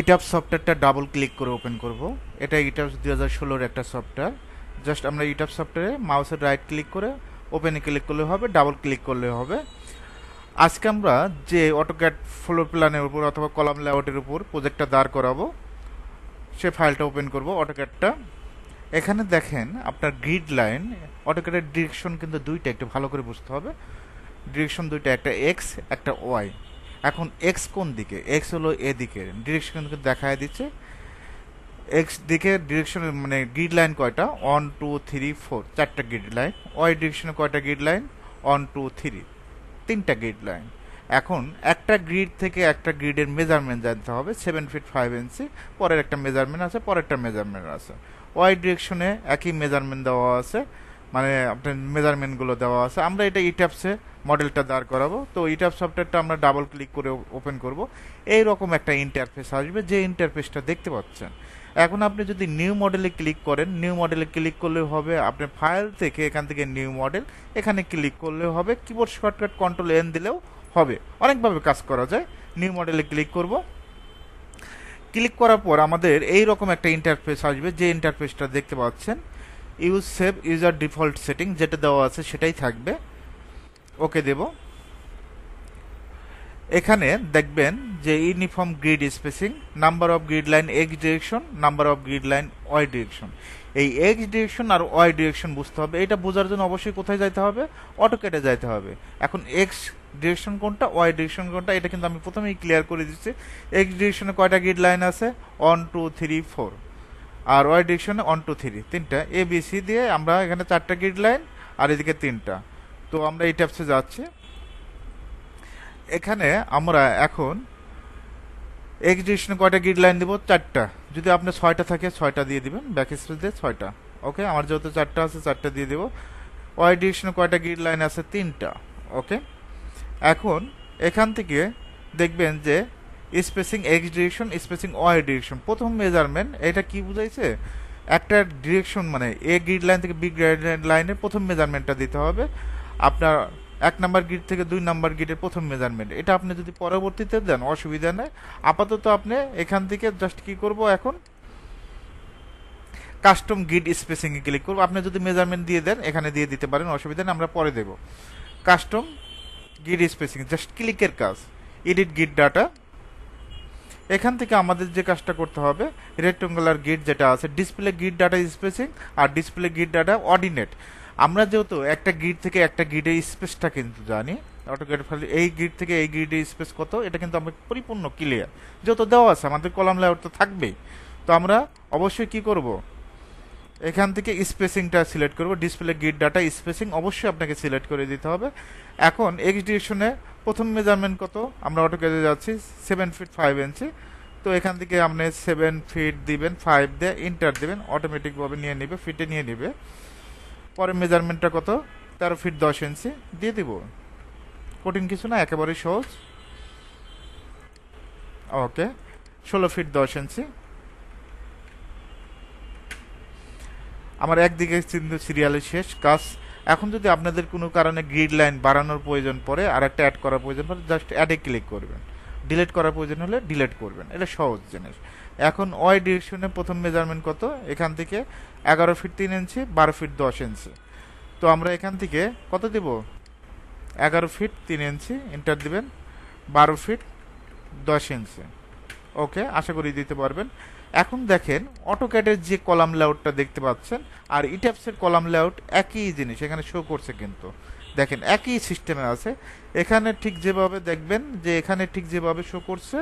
ইটাপ সফটওয়্যারটা double click করে open করব। এটা ইটাপ দুই হাজার ষোলোর একটা সফটওয়্যার জাস্ট আমরা ইটাপ সফটওয়্যারে মাউসের রাইট ক্লিক করে ওপেনে ক্লিক করলে হবে ডাবল ক্লিক করলে হবে। আজকে আমরা যে অটোক্যাট ফ্লোর প্ল্যানের উপর অথবা কলাম লেআউটের উপর প্রজেক্টটা দাঁড় করাবো, সে ফাইলটা ওপেন করব অটোক্যাটটা এখানে দেখেন আপনার গ্রিড লাইন অটোক্যাটের ডিরেকশন কিন্তু দুইটা, একটু ভালো করে বুঝতে হবে। ডিরেকশন দুইটা, একটা এক্স একটা ওয়াই এখন এক্স কোন দিকে? এক্স হলো এ দিকে। ডিরেকশন কিন্তু দেখায় দিচ্ছে। এক্স দিকে ডিরেকশন মানে গ্রিড লাইন কয়টা? ওয়ান টু থ্রি ফোর চারটা গ্রিড লাইন ওয়াই ডিরেকশনে কয়টা grid line one two three তিনটা গ্রিড লাইন এখন একটা গ্রিড থেকে একটা গ্রিডের মেজারমেন্ট জানতে হবে। সেভেন ফিট ফাইভ ইঞ্চি পরের একটা মেজারমেন্ট আছে পরের একটা মেজারমেন্ট আছে ওয়াই ডিরেকশনে একই মেজারমেন্ট দেওয়া আছে। মানে আপনার মেজারমেন্টগুলো দেওয়া আছে। আমরা এটা ইটাপসে মডেলটা দাঁড় করাবো। তো ইটাপ সফটওয়্যারটা আমরা ডাবল ক্লিক করে ওপেন করব। এই রকম একটা ইন্টারফেস আসবে যে ইন্টারফেসটা দেখতে পাচ্ছেন। এখন আপনি যদি নিউ মডেলে ক্লিক করেন নিউ মডেলে ক্লিক করলে হবে আপনার ফাইল থেকে এখান থেকে নিউ মডেল এখানে ক্লিক করলে হবে কিবোর্ড শর্টকাট কন্ট্রোল এন দিলেও হবে। অনেকভাবে কাজ করা যায়। নিউ মডেলে ক্লিক করব। ক্লিক করার পর আমাদের এই রকম একটা ইন্টারফেস আসবে যে ইন্টারফেসটা দেখতে পাচ্ছেন। Use save user default setting যেটা দেওয়া আছে সেটাই থাকবে। ওকে দেব। এখানে দেখবেন যে uniform grid spacing, number of grid line X direction, number of grid line Y direction. এই এক্স ডিরেকশন আর ওয়াই ডিরেকশন বুঝতে হবে। এটা বোঝার জন্য অবশ্যই কোথায় যাইতে হবে? অটোকেটে যাইতে হবে। এখন এক্স ডিরেকশন কোনটা, ওয়াই ডিরেকশন কোনটা, এটা কিন্তু আমি প্রথমেই ক্লিয়ার করে দিচ্ছি। এক্স ডিরেকশনে কয়টা গ্রিড লাইন আছে? One, two, three, four. আর ওয়াই ডিরেকশনে ওয়ান টু থ্রি তিনটা। এ বি সি দিয়ে আমরা এখানে চারটা গ্রিড লাইন আর এদিকে তিনটা। তো আমরা এই ট্যাপসে যাচ্ছি। এখানে আমরা এখন এক্স ডিরেকশনে কয়টা গ্রিড লাইন দিব? চারটা। যদি আপনার ছয়টা থাকে, ছয়টা দিয়ে দিবেন। ব্যাক স্পেস দিয়ে ছয়টা। ওকে আমার যেহেতু চারটা আছে, চারটা দিয়ে দেবো। ওয়াই ডিরেকশনে কয়টা গ্রিড লাইন আছে? তিনটা। ওকে এখন এখান থেকে দেখবেন যে spacing X direction spacing Y direction প্রথম মেজারমেন্ট এটা কি বুঝাইছে? একটা ডিরেকশন মানে এ গ্রিড লাইন থেকে বি গ্রিড লাইনের প্রথম মেজারমেন্টটা দিতে হবে। আপনার এক নাম্বার গ্রিড থেকে দুই নাম্বার গ্রিডের প্রথম মেজারমেন্ট এটা আপনি যদি পরবর্তীতে দেন, অসুবিধা নেই। আপাতত আপনি এখান থেকে জাস্ট কি করব এখন? কাস্টম গ্রিড স্পেসিং এ ক্লিক করব। আপনি যদি মেজারমেন্ট দিয়ে দেন, এখানে দিয়ে দিতে পারেন, অসুবিধা নেই, আমরা পরে দেব। কাস্টম গ্রিড স্পেসিং জাস্ট ক্লিকের কাজ। এডিট গ্রিড ডাটা এখান থেকে আমাদের যে কাজটা করতে হবে রেক্টেঙ্গুলার গিট যেটা আছে ডিসপ্লে গিট ডাটা স্পেসিং আর ডিসপ্লে গিট ডাটা অর্ডিনেট আমরা যেহেতু একটা গিট থেকে একটা গিটের স্পেসটা কিন্তু জানি অটোকেট ফাইল এই গিট থেকে এই গ্রিডের স্পেস কত, এটা কিন্তু আমাদের পরিপূর্ণ ক্লিয়ার যেহেতু দেওয়া আছে, আমাদের কলাম লেআউট তো থাকবেই। তো আমরা অবশ্যই কি করব? এখান থেকে স্পেসিংটা সিলেক্ট করব ডিসপ্লে গিট ডাটা স্পেসিং অবশ্যই আপনাকে সিলেক্ট করে দিতে হবে। এখন এক্স ডিরেকশনে প্রথম মেজারমেন্ট কত? আমরা অটোকেটে যাচ্ছি সেভেন ফিট ফাইভ ইঞ্চি তো এখান থেকে আপনি সেভেন ফিট দিবেন ফাইভ দিয়ে ইন্টার দিবেন অটোমেটিকভাবে নিয়ে নেবে ফিটে নিয়ে নেবে। পরে মেজারমেন্টটা কত? তেরো ফিট দশ ইঞ্চি দিয়ে দিব। কঠিন কিছু না একেবারে সহজ। ওকে ষোলো ফিট দশ ইঞ্চি আমার একদিকে কিন্তু সিরিয়ালের শেষ কাজ। এখন যদি আপনাদের কোনো কারণে গ্রিড লাইন বাড়ানোর প্রয়োজন পড়ে আর একটা অ্যাড করার প্রয়োজন পড়ে জাস্ট অ্যাডে ক্লিক করবেন। ডিলেট করার প্রয়োজন হলে ডিলেট করবেন। এটা সহজ জিনিস। এখন ওয়াই ডিরেকশনে প্রথম মেজারমেন্ট কত? এখান থেকে এগারো ফিট তিন ইঞ্চি বারো ফিট দশ ইঞ্চি তো আমরা এখান থেকে কত দিব? এগারো ফিট তিন ইঞ্চি ইন্টার দিবেন। বারো ফিট দশ ইঞ্চি ওকে আশা করি দিতে পারবেন। এখন দেখেন অটোক্যাডের যে কলাম লেআউটটা দেখতে পাচ্ছেন, আর ইট্যাপসের কলাম লেআউট একই জিনিস, এখানে শো করছে কিন্তু। দেখেন, একই সিস্টেমে আছে। এখানে ঠিক যেভাবে দেখবেন যে, এখানে ঠিক যেভাবে শো করছে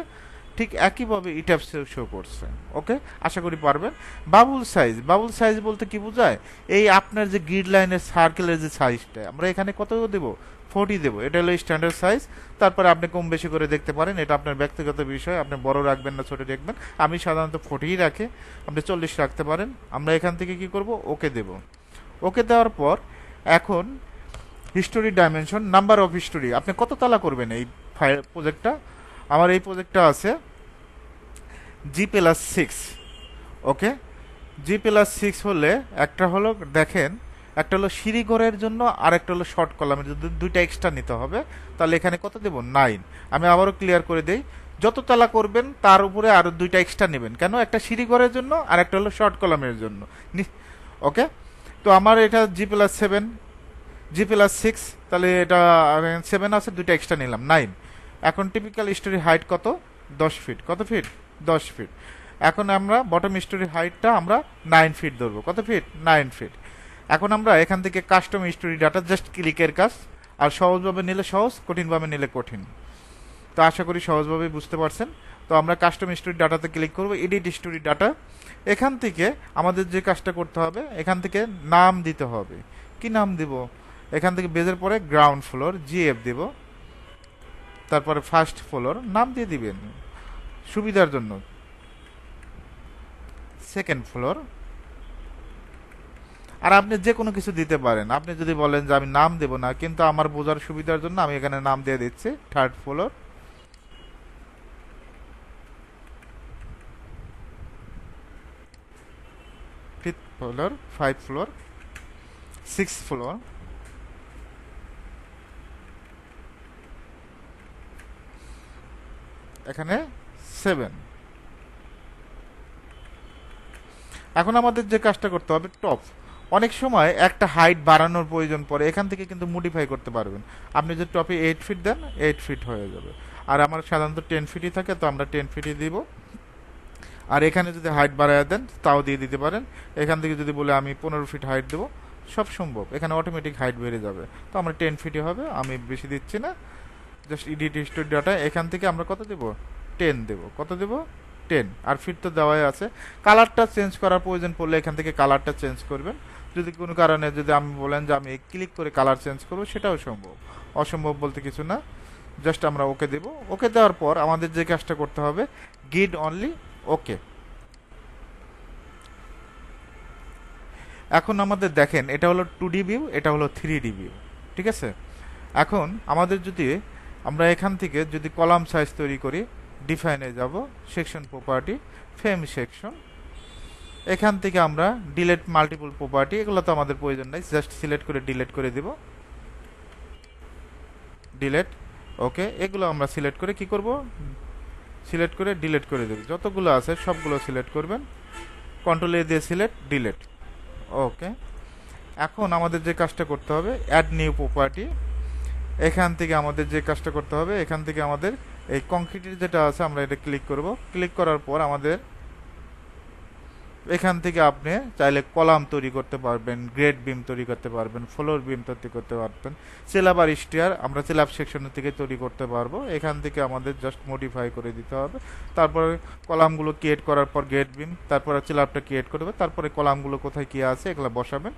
ঠিক একইভাবে ইটাপসেও শো করছে ওকে আশা করি পারবেন। বাবুল সাইজ বাবুল সাইজ বলতে কি বোঝায়? এই আপনার যে গ্রিড লাইনের সার্কেলের যে সাইজটা আমরা এখানে কত দেবো? ফোর্টি দেবো। এটা হলো স্ট্যান্ডার্ড সাইজ তারপরে আপনি কম বেশি করে দেখতে পারেন, এটা আপনার ব্যক্তিগত বিষয়, আপনি বড় রাখবেন না, ছোট রাখবেন। আমি সাধারণত ফোর্টিই রাখি, আপনি চল্লিশ রাখতে পারেন। আমরা এখান থেকে কি করব? ওকে দেব। ওকে দেওয়ার পর এখন story dimension number of story আপনি কত তালা করবেন এই ফাইল প্রজেক্টটা আমার এই প্রজেক্টটা আছে G plus six okay G plus six হলে একটা হলো, দেখেন, একটা হলো সিঁড়িঘরের জন্য আর একটা হলো শর্ট কলামের জন্য। দুইটা এক্সট্রা নিতে হবে। তাহলে এখানে কত দেব? নাইন আমি আবারও ক্লিয়ার করে দেই। যত তলা করবেন, তার উপরে আরও দুইটা এক্সট্রা নেবেন। কেন? একটা সিঁড়ি ঘরের জন্য, আর একটা হলো শর্ট কলামের জন্য। ওকে তো আমার এটা G plus seven G plus six তাহলে এটা সেভেন আছে, দুইটা এক্সট্রা নিলাম। নাইন এখন টিপিক্যাল স্টোরি হাইট কত? দশ ফিট কত ফিট দশ ফিট এখন আমরা বটম স্টোরি হাইটটা আমরা নাইন ফিট ধরবো। কত ফিট নাইন ফিট এখন আমরা এখান থেকে কাস্টম স্টোরি ডাটা জাস্ট ক্লিকের কাজ। আর সহজভাবে নিলে সহজ, কঠিনভাবে নিলে কঠিন। তো আশা করি সহজভাবে বুঝতে পারছেন। তো আমরা কাস্টম স্টোরি ডাটাতে ক্লিক করব এডিট স্টোরি ডাটা এখান থেকে আমাদের যে কাজটা করতে হবে, এখান থেকে নাম দিতে হবে। কি নাম দিব? এখান থেকে বেজের পরে গ্রাউন্ড ফ্লোর জিএফ দিব। তারপরে ফার্স্ট ফ্লোর নাম দিয়ে দিবেন। সুবিধার জন্য। সেকেন্ড ফ্লোর আর আপনি যে কোনো কিছু দিতে পারেন। আপনি যদি বলেন যে আমি নাম দেব না, কিন্তু আমার বোঝার সুবিধার জন্য আমি এখানে নাম দিয়ে দিচ্ছি third floor fifth floor five floor six floor এখানে সেভেন। এখন আমাদের যে কাজটা করতে হবে, টপ। অনেক সময় একটা হাইট বাড়ানোর প্রয়োজন পড়ে, এখান থেকে কিন্তু মডিফাই করতে পারবেন। আপনি যদি টপে এইট ফিট দেন এইট ফিট হয়ে যাবে। আর আমার সাধারণত টেন ফিটই থাকে, তো আমরা টেন ফিটই দিব। আর এখানে যদি হাইট বাড়ায় দেন, তাও দিয়ে দিতে পারেন। এখান থেকে যদি বলে আমি পনেরো ফিট হাইট দেবো, সব সম্ভব। এখানে অটোমেটিক হাইট বেড়ে যাবে। তো আমরা টেন ফিটই হবে, আমি বেশি দিচ্ছি না। জাস্ট ইডিট স্টোর ডাটা এখান থেকে আমরা কত দেব? টেন দেব। কত দেব? টেন আর ফিট তো দেওয়াই আছে। কালারটা চেঞ্জ করার প্রয়োজন পড়লে এখান থেকে কালারটা চেঞ্জ করবেন। যদি কোনো কারণে যদি আমি বলেন যে আমি ক্লিক করে কালার চেঞ্জ করব, সেটাও সম্ভব। অসম্ভব বলতে কিছু না। জাস্ট আমরা ওকে দেব। ওকে দেওয়ার পর আমাদের যে কাজটা করতে হবে গিড অনলি ওকে এখন আমাদের দেখেন, এটা হলো টু ডি ভিউ এটা হলো থ্রি ডি ভিউ ঠিক আছে? এখন আমাদের যদি আমরা এখান থেকে যদি কলাম সাইজ তৈরি করি ডিফাইনে যাব সেকশন প্রপার্টি ফ্রেম সেকশন এখান থেকে আমরা ডিলেট মাল্টিপল প্রপার্টি এগুলো তো আমাদের প্রয়োজন নাই জাস্ট সিলেক্ট করে ডিলেট করে দিব। ডিলেট ওকে এগুলো আমরা সিলেক্ট করে কি করব? সিলেক্ট করে ডিলেট করে দেব। যতগুলো আছে সবগুলো সিলেক্ট করবেন। কন্ট্রোল এ দিয়ে সিলেক্ট ডিলেট ওকে এখন আমাদের যে কাজটা করতে হবে অ্যাড নিউ প্রপার্টি এখান থেকে আমাদের যে কাজটা করতে হবে, এখান থেকে আমাদের এই কংক্রিটের যেটা আছে, আমরা এটা ক্লিক করব। ক্লিক করার পর আমাদের এখান থেকে আপনি চাইলে কলাম তৈরি করতে পারবেন, গ্রেড বিম তৈরি করতে পারবেন ফ্লোর বিম তৈরি করতে পারবেন। সেলাব আর স্টিয়ার আমরা সেলাব সেকশনের থেকে তৈরি করতে পারব। এখান থেকে আমাদের জাস্ট মডিফাই করে দিতে হবে। তারপরে কলামগুলো ক্রিয়েট করার পর গ্রেড বিম তারপরে সেলাবটা ক্রিয়েট করবে তারপরে কলামগুলো কোথায় কী আছে, এগুলো বসাবেন।